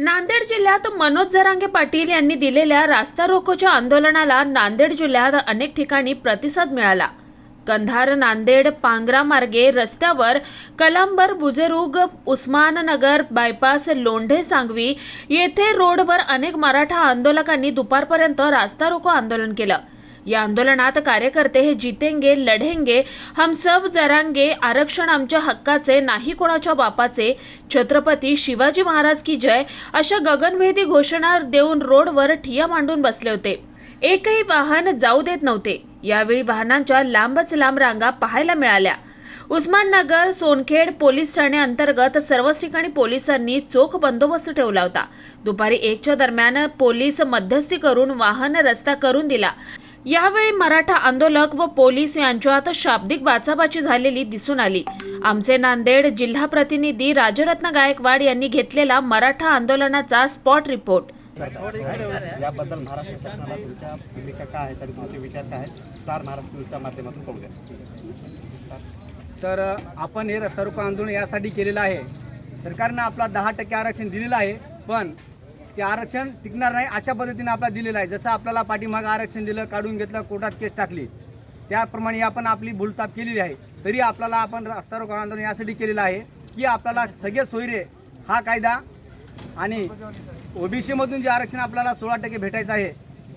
नांदेड जिल्ह्यात मनोज जरांगे पाटील यांनी दिलेल्या रास्ता रोकोच्या आंदोलनाला नांदेड जिल्ह्यात अनेक ठिकाणी प्रतिसाद मिळाला. कंधार नांदेड पांगरा मार्गे रस्त्यावर कलांबर बुजेरुग उस्माननगर बायपास लोंढे सांगवी येथे रोडवर अनेक मराठा आंदोलकांनी दुपारपर्यंत रास्ता रोको आंदोलन केलं. या आंदोलनात कार्यकर्ते हे जितेंगे लढेंगे हम सब जरांगे आरक्षण आमच्या हक्काचे नाही कोणाच्या बापाचे. छत्रपती शिवाजी महाराज की जय अशा गगनभेदी घोषणा देऊन रोडवर ठिया मांडून बसले होते. एकही वाहन जाऊ देत नव्हते. यावेळी वाहनांच्या लांबच लांब रांगा पाहायला मिळाल्या. उस्माननगर सोनखेड पोलीस ठाणे अंतर्गत सर्वच ठिकाणी पोलिसांनी चोख बंदोबस्त ठेवला होता. दुपारी एकच्या दरम्यान पोलीस मध्यस्थी करून वाहन रस्ता करून दिला. यावेळी मराठा आंदोलक व पोलीस यांच्यात शाब्दिक बाचाबाची झालेली दिसून आली. आमचे नांदेड जिल्हा प्रतिनिधी राजरत्न गायकवाड यांनी घेतलेला मराठा आंदोलनाचा स्पॉट रिपोर्ट. याबद्दल महाराष्ट्र शासनाला तुमच्या भूमिका काय आहे? आणि तुमचे विचार काय आहेत? स्टार महाराष्ट्र न्यूजच्या माध्यमातून पाहूया. तर आपण हे रस्ता रोको आंदोलन यासाठी केलेलं आहे. सरकारनं आपला दहा टक्के आरक्षण दिलेलं आहे. पण ते आरक्षण टिकणार नाही अशा पद्धतीनं आपला दिलेलं आहे. जसं आपल्याला पाठीमागं आरक्षण दिलं काढून घेतलं कोर्टात केस टाकली त्याप्रमाणे आपण आपली भूलताप केलेली आहे. तरी आपल्याला आपण रस्ता रोको आंदोलन यासाठी केलेलं आहे की आपल्याला सगळे सोयरे हा कायदा आणि ओबीसीमधून जे आरक्षण आपल्याला सोळा टक्के भेटायचं आहे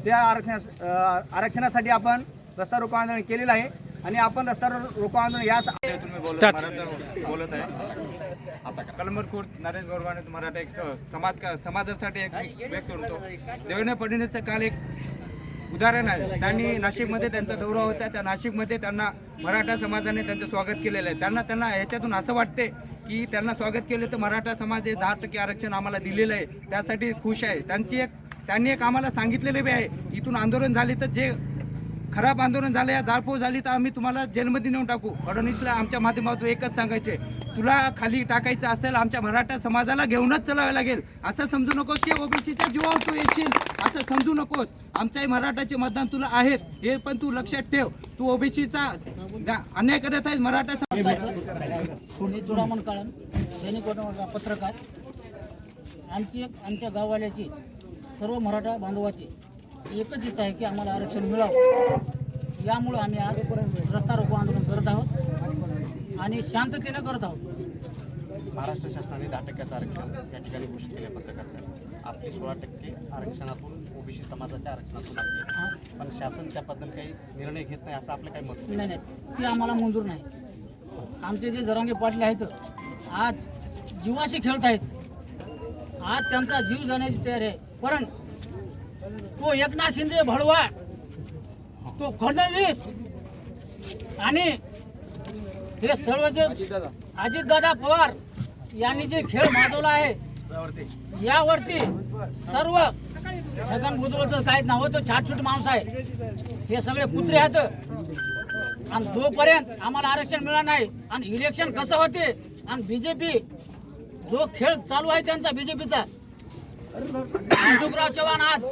त्या आरक्षणा आरक्षणासाठी आपण रस्ता रोको आंदोलन केलेलं आहे. आणि आपण रस्ता रो- रोको आंदोलन याच तुम्ही बोलत आहे. आता कलमर खुर्द नरेश गोरवाने मराठा एक स- समाज का- समाजासाठी एक व्यक्त करतो. देवेंद्र फडणवीसचं काल एक उदाहरण आहे. त्यांनी नाशिकमध्ये त्यांचा दौरा होता. त्या नाशिकमध्ये त्यांना मराठा समाजाने त्यांचं स्वागत केलेलं आहे. त्यांना त्यांना ह्याच्यातून असं वाटते की त्यांना स्वागत केलं तर मराठा समाज हे दहा टक्के आरक्षण आम्हाला दिलेलं आहे. त्यासाठी खुश आहे. त्यांची एक त्यांनी एक आम्हाला सांगितलेले बी आहे. इथून आंदोलन झाले तर जे खराब आंदोलन झालं या जाळपोळ झाली तर आम्ही तुम्हाला जेलमध्ये नेऊन टाकू. फडणवीसला आमच्या माध्यमातून एकच सांगायचे तुला खाली टाकायचं असेल आमच्या मराठा समाजाला घेऊनच चलावे लागेल. असं समजू नकोस की ओबीसीच्या जीवावर तू येशील. असं समजू नकोस. आमच्याही मराठाचे मतदान तुला आहेत हे पण तू लक्षात ठेव. तू ओबीसीचा अन्याय करत आहेस मराठा समाज चुडामण काळम दैनिक पत्रकार? आमची एक आमच्या गाववाल्याची सर्व मराठा बांधवाची. एकच इच्छा आहे की आम्हाला आरक्षण मिळावं. यामुळं आम्ही आज रस्ता रोको आंदोलन करत आहोत आणि शांततेनं करत आहोत. महाराष्ट्र शासनाने दहा टक्क्याचं आरक्षण या ठिकाणी घोषित केले पत्रकार आपली सोळा टक्के आरक्षणातून ओबीसी समाजाच्या आरक्षणातून लागले पण शासन त्याबद्दल काही निर्णय घेत नाही असं आपलं काही मत नाही. नाही ती आम्हाला मंजूर नाही. आमचे जे जरांगे पाटील आहेत आज जीवाशी खेळत आहेत आज त्यांचा जीव जाण्याची तयारी आहे. पण तो एकनाथ शिंदे भडवा तो फडणवीस आणि हे सर्व जे अजितदादा पवार यांनी जे खेळ माजवला आहे यावरती सर्व छगन भुजबळचं काहीच नाव तो छाटछूट माणूस आहे. हे सगळे कुत्रे आहेत. आणि जोपर्यंत आम्हाला आरक्षण मिळणार नाही आणि इलेक्शन कसं होते आणि बीजेपी जो खेळ चालू आहे त्यांचा बीजेपीचा अशोकराव चव्हाण आज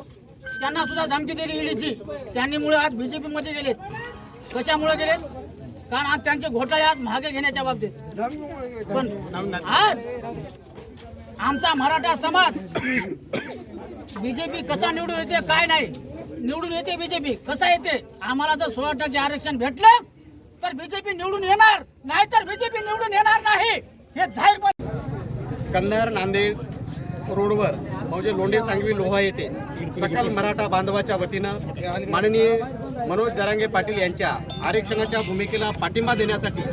त्यांना सुद्धा धमकी दिली ईडीची त्यांनी मुळे आज बीजेपी मध्ये गेले कशामुळे गेले कारण आज त्यांचे घोटाळे आज मागे घेण्याच्या बाबतीत. पण आज आमचा मराठा समाज बीजेपी कसा निवडून येते काय नाही. निवडून येते बीजेपी कसा येते? आम्हाला जर सोळा टक्के आरक्षण भेटलं तर बीजेपी निवडून येणार. नाहीतर बीजेपी निवडून येणार नाही. हे जाहीर कन्नर नांदेड रोडवर म्हणजे लोंढे सांगवी लोहा येथे सकल मराठा बांधवाच्या वतीनं माननीय मनोज जरांगे पाटील यांच्या आरक्षणाच्या भूमिकेला पाठिंबा देण्यासाठी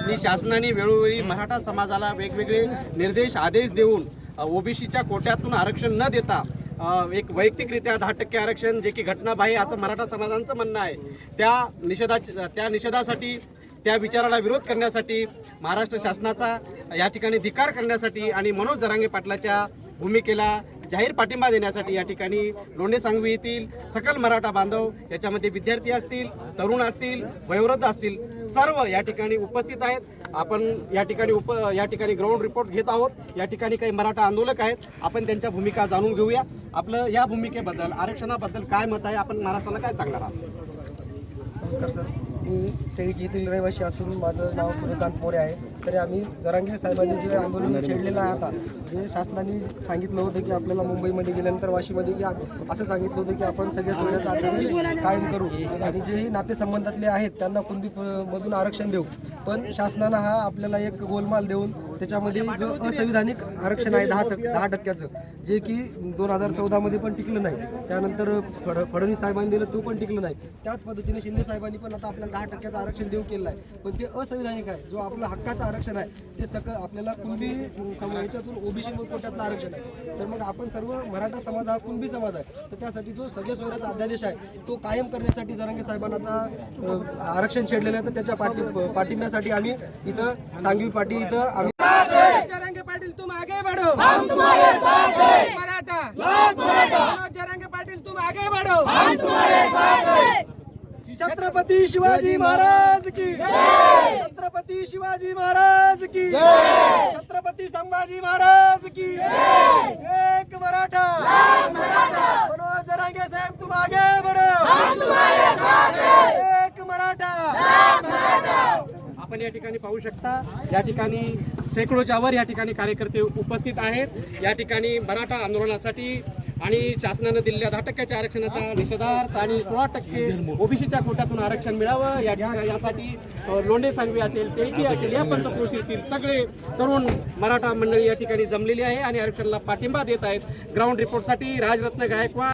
मी शासनाने वेळोवेळी मराठा समाजाला वेगवेगळे निर्देश आदेश देऊन ओबीसीच्या कोट्यातून आरक्षण न देता एक वैयक्तिकरित्या दहा टक्के आरक्षण जे की घटनाबाह्य असं मराठा समाजांचं म्हणणं आहे त्या निषेधा त्या निषेधासाठी त्या विचाराला विरोध करण्यासाठी महाराष्ट्र शासनाचा या ठिकाणी धिकार करण्यासाठी आणि मनोज जरांगे पाटलाच्या भूमिकेला जाहीर पाठिंबा देण्यासाठी या ठिकाणी लोंढे सांगवी येथील सकल मराठा बांधव याच्यामध्ये विद्यार्थी असतील तरुण असतील वयोवृद्ध असतील सर्व या ठिकाणी उपस्थित आहेत. आपण या ठिकाणी उप या ठिकाणी ग्राउंड रिपोर्ट घेत आहोत. या ठिकाणी काही मराठा आंदोलक आहेत. आपण त्यांच्या भूमिका जाणून घेऊया. आपलं या भूमिकेबद्दल आरक्षणाबद्दल काय मत आहे? आपण महाराष्ट्राला काय सांगणार आहात? नमस्कार सर. मी टेळकी येथील रहिवासी असून माझं नाव सूर्यकांत मोरे आहे. तरी आम्ही जरांगीर साहेबांनी जे आंदोलन छेडलेलं आहे आता जे शासनाने सांगितलं होतं की आपल्याला मुंबईमध्ये गेल्यानंतर वाशीमध्ये की असं सांगितलं होतं की आपण सगळे सोयऱ्याचा आदेश कायम करू. आणि जेही नातेसंबंधातले आहेत त्यांना कुणबी प- मधून आरक्षण देऊ. पण शासनानं हा आपल्याला एक गोलमाल देऊन त्याच्यामध्ये जो असंविधानिक आरक्षण आहे दहा टक्के दहा टक्क्याचं जे की दोन हजार चौदामध्ये पण टिकलं नाही. त्यानंतर फड फडणवीस साहेबांनी दिलं तो पण टिकलं नाही. त्याच पद्धतीने शिंदे साहेबांनी पण आता आपल्याला दहा टक्क्याचं आरक्षण देऊ केलं आहे. पण ते असंविधानिक आहे. जो आपलं हक्काचं आरक्षण आहे ते सक आपल्याला कुणबी सम- याच्यातून ओबीसी कोट्यातलं आरक्षण आहे. तर मग आपण सर्व मराठा समाज हा कुणबी समाज आहे. तर त्यासाठी जो सगळे सोयऱ्याचा अध्यादेश आहे तो कायम करण्यासाठी जरांगे साहेबांना आता आरक्षण छेडलेलं आहे. तर त्याच्या पाठी पाठिंब्यासाठी आम्ही इथं सांगवी पाठी इथं आम्ही पाटिल तुम आगे बढ़ो। हम तुम्हारे साथ हैं। मराठा। मनोज जरंगे पाटिल तुम आगे बढ़ो। हम तुम्हारे साथ हैं। छत्रपती शिवाजी महाराज की। छत्रपती शिवाजी महाराज की। छत्रपती संभाजी महाराज की। एक मराठा। मनोज जरांगे साहेब तुम आगे बढ़ो। एक मराठा। आपण या ठिकाणी पाहू शकता या ठिकाणी शेकडोच्या वर या ठिकाणी कार्यकर्ते उपस्थित आहेत. या ठिकाणी मराठा आंदोलनासाठी आणि शासनानं दिलेल्या दहा टक्क्याच्या आरक्षणाचा निषेधार्थ आणि सोळा टक्के ओबीसीच्या कोट्यातून आरक्षण मिळावं. या यासाठी लोंढे सांगवी असेल टेळकी असेल या पंचक्रोशीतील सगळे तरुण मराठा मंडळी या ठिकाणी जमलेली आहे आणि आरक्षणाला पाठिंबा देत आहेत. ग्राउंड रिपोर्टसाठी राजरत्न गायकवाड